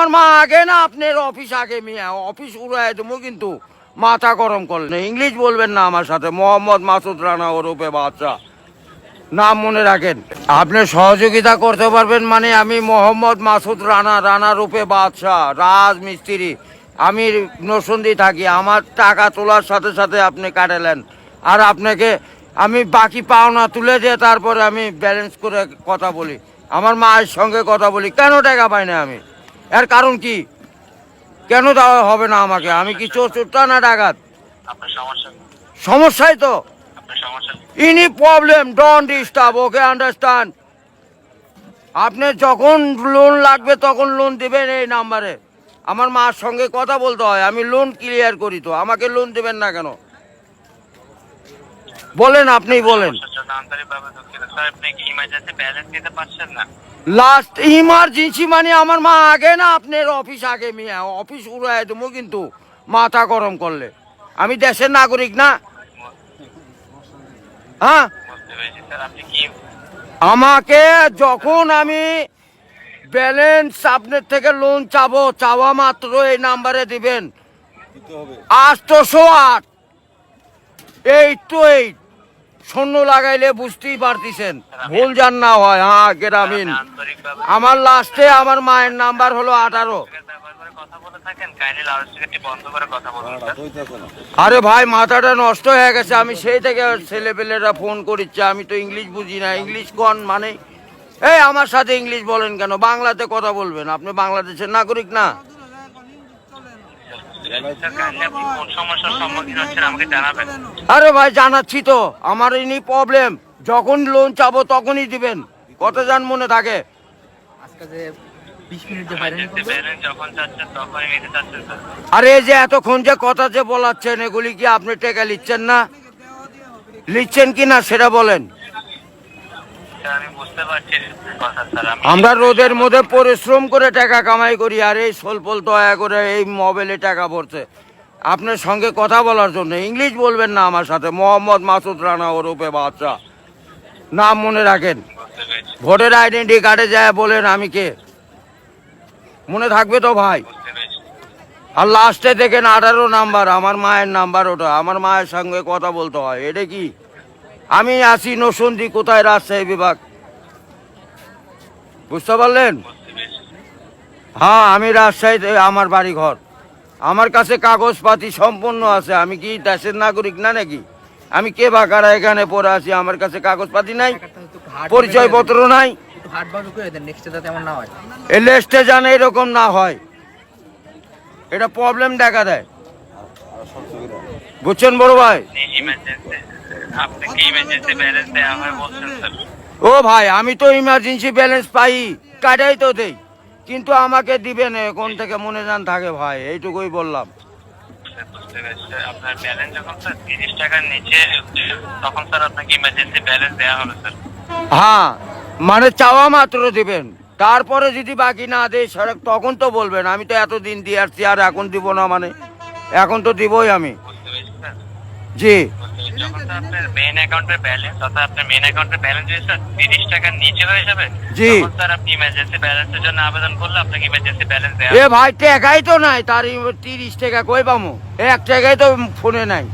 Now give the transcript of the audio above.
আমার মা আগে না, আপনার অফিস আগে মিয়া অফিস উড়াই দেবো কিন্তু মাথা গরম করলেন ইংলিশ বলবেন না আমার সাথে, মোহাম্মদ মাসুদ রানা ওরূপে বাচ্চা নাম মনে রাখেন। আপনি সহযোগিতা করতে পারবেন মানে আমি মোহাম্মদ মাসুদ রানা রানা রূপে বাদশাহ, রাজমিস্ত্রি। আমি নসন্দি থাকি, আমার টাকা তোলার সাথে সাথে আপনি কাটালেন। আর আপনাকে আমি বাকি পাওনা তুলে দিয়ে তারপরে আমি ব্যালেন্স করে কথা বলি। আমার মায়ের সঙ্গে কথা বলি। কেন টাকা পাই না আমি? এর কারণ কি? কেন দেওয়া হবে না আমাকে? আমি কি চোর চোরটা না ডাকাত? সমস্যাই তো। ইনি problem don't disturb okay understand আপনি যখন লোন লাগবে তখন লোন দেবেন এই নাম্বারে আমার মার সঙ্গে কথা বলতে হয় আমি লোন ক্লিয়ার করি তো। আমাকে লোন দেবেন না কেন? বলেন আপনি বলেন লাস্ট ইমার্জেন্সি মানে আমার মা আগে না আপনার অফিস আগে মিয়া। অফিস উড়াই দেবো কিন্তু মাথা গরম করলে। আমি দেশের নাগরিক না। হ্যাঁ? আমাকে যখন আমি ব্যালেন্স আপনার থেকে লোন চাবো চাওয়া মাত্র এই নাম্বারে দিবেন। আটশোশো আট। এইট টু এইট শূন্য লাগাইলে বুঝতেই পারতেছেন। ভুল যান না হয় হ্যাঁ গ্রামীণ। আমার লাস্টে আমার মায়ের নাম্বার হলো আঠারো। আরে ভাই, মাথাটা নষ্ট হয়ে গেছে। আমি সেই থেকে ছেলেপেলেরা ফোন করিচ্ছে। আমি তো ইংলিশ বুঝি না। ইংলিশ কোন মানে? এই, আমার সাথে ইংলিশ বলেন কেন? বাংলাতে কথা বলবেন। আপনি বাংলাদেশের নাগরিক না স্যার কাইন্ডলি আপনি কোন সমস্যার সম্মুখীন হচ্ছেন আমাকে জানাবেন আরে ভাই, জানাচ্ছি তো। আমার ইনি প্রবলেম যখন লোন চাবো তখনই দিবেন। কত যান মনে থাকে। আরে যে এতক্ষণ যে কথা যে বলাচ্ছেন, এগুলি কি আপনি টেকা লিখছেন না? লিখছেন কি না সেটা বলেন স্যার আমি বুঝতে পারছি কথা স্যার আমি আমরা রোদের মধ্যে পরিশ্রম করে টাকা কামাই করি আর এই সোলপোল দয়া করে এই মোবাইলে টাকা ভরছে। আপনার সঙ্গে কথা বলার জন্য ইংলিশ বলবেন না আমার সাথে মোহাম্মদ মাসুদ রানা ওরূপে বাচ্চা নাম মনে রাখেন। ভোটের আইডেন্টি কার্ডে যায় বলেন আমি কে। মনে থাকবে তো ভাই? আর লাস্টে দেখেন আঠারো নাম্বার আমার মায়ের নাম্বার ওটা আমার মায়ের সঙ্গে কথা বলতে হয় এটা কি? আমি আছি নসন্দি কোথায় রাজশাহী বিভাগ? বুঝতে পারলেন? হ্যাঁ আমি রাজশাহীতে, আমার বাড়ি ঘর আমার কাছে কাগজপাতি সম্পূর্ণ আছে। আমি কি দেশের নাগরিক না নাকি? আমি কে বাকারা এখানে পড়ে আছি? আমার কাছে কাগজপাতি নাই, পরিচয়পত্র নাই। এই লেস্টে জানে এরকম না হয়। এটা প্রবলেম দেখা দেয়। বুঝছেন বড় ভাই? ইমার্জেন্সি ব্যালেন্স দেওয়া হয় বলছেন স্যার? ও ভাই আমি তো ইমার্জেন্সি ব্যালেন্স পাই কাটাই তো দেই। কিন্তু আমাকে দিবে না কোন থেকে মনে যান থাকে ভাই এইটুকুই বললাম। Sir, sir. আপনার ব্যালেন্স যখন স্যার তিরিশ টাকার নিচে তখন স্যার আপনাকে ইমার্জেন্সি ব্যালেন্স দেওয়া হবে স্যার। হ্যাঁ মানে চাওয়া মাত্র দিবেন। তারপরে যদি বাকি না দেয় সড়ক তখন তো বলবেন আমি তো এতদিন দিয়ে আসছি আর এখন দিব না মানে। এখন তো দিবই আমি। স্যার জি। যখন আপনার মেইন অ্যাকাউন্টের ব্যালেন্স অর্থাৎ আপনার মেইন অ্যাকাউন্টের ব্যালেন্স তিরিশ টাকার নিচে হয়ে যাবে জি। তখন স্যার আপনি ইমার্জেন্সি ব্যালেন্সের জন্য আবেদন করলে আপনাকে ইমার্জেন্সি ব্যালেন্স দেওয়া এ ভাই টাকাই তো নাই তার তিরিশ টাকা কই পামো? এক টাকাই তো ফোনে নাই।